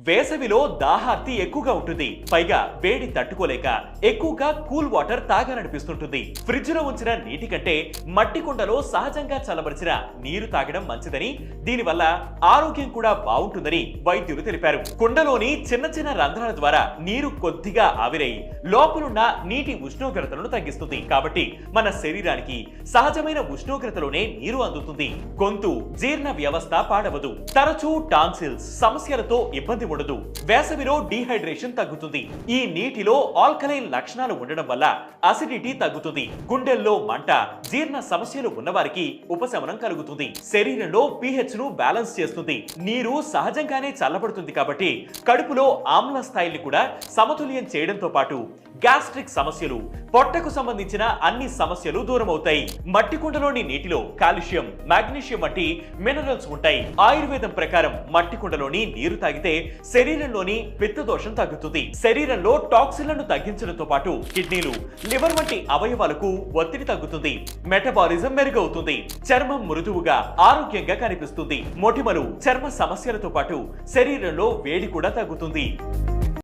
వేసవిలో దాహార్తి ఎక్కువగా ఉంటుంది. పైగా వేడి తట్టుకోలేక ఎక్కువగా కూల్ వాటర్ తాగాలనిపిస్తుంటుంది. ఫ్రిడ్జ్లో ఉంచిన నీటి కంటే మట్టి కుండలో సహజంగా చల్లబరిచిన నీరు తాగడం మంచిదని దీనివల్ల ఆరోగ్యం కూడా బాగుంటుందని వైద్యులు తెలిపారు. కుండలోని చిన్న చిన్న రంధ్రాల ద్వారా నీరు కొద్దిగా ఆవిరై లోపలున్న నీటి ఉష్ణోగ్రతలను తగ్గిస్తుంది. కాబట్టి మన శరీరానికి సహజమైన ఉష్ణోగ్రతలోనే నీరు అందుతుంది. గొంతు జీర్ణ వ్యవస్థ పాడవదు. తరచూ టాన్సిల్స్ సమస్యలతో ఇబ్బంది ఉండదు. వేసవిలో డీహైడ్రేషన్ తగ్గుతుంది. ఈ నీటిలో ఆల్కలైన్ లక్షణాలు ఉండడం వల్ల అసిడిటీ తగ్గుతుంది. గుండెల్లో మంట జీర్ణ సమస్యలు ఉన్నవారికి ఉపశమనం కలుగుతుంది. శరీరంలో పీహెచ్ను బ్యాలెన్స్ చేస్తుంది. నీరు సహజంగానే చల్లబడుతుంది కాబట్టి కడుపులో ఆమ్ల స్థాయిని కూడా సమతుల్యం చేయడంతో పాటు గ్యాస్ట్రిక్ సమస్యలు పొట్టకు సంబంధించిన అన్ని సమస్యలు దూరం అవుతాయి మట్టి కుండలోని నీటిలో కాల్షియం మాగ్నీషియం వంటి మినరల్స్ ఉంటాయి. ఆయుర్వేదం ప్రకారం మట్టి కుండలోని నీరు తాగితే శరీరంలోని పిత్త దోషం తగ్గుతుంది. శరీరంలో టాక్సిన్లను తగ్గించడంతో పాటు కిడ్నీలు లివర్ వంటి అవయవాలకు ఒత్తిడి తగ్గుతుంది. మెటబాలిజం మెరుగవుతుంది. చర్మం మృదువుగా ఆరోగ్యంగా కనిపిస్తుంది. మొటిమలు చర్మ సమస్యలతో పాటు శరీరంలో వేడి కూడా తగ్గుతుంది.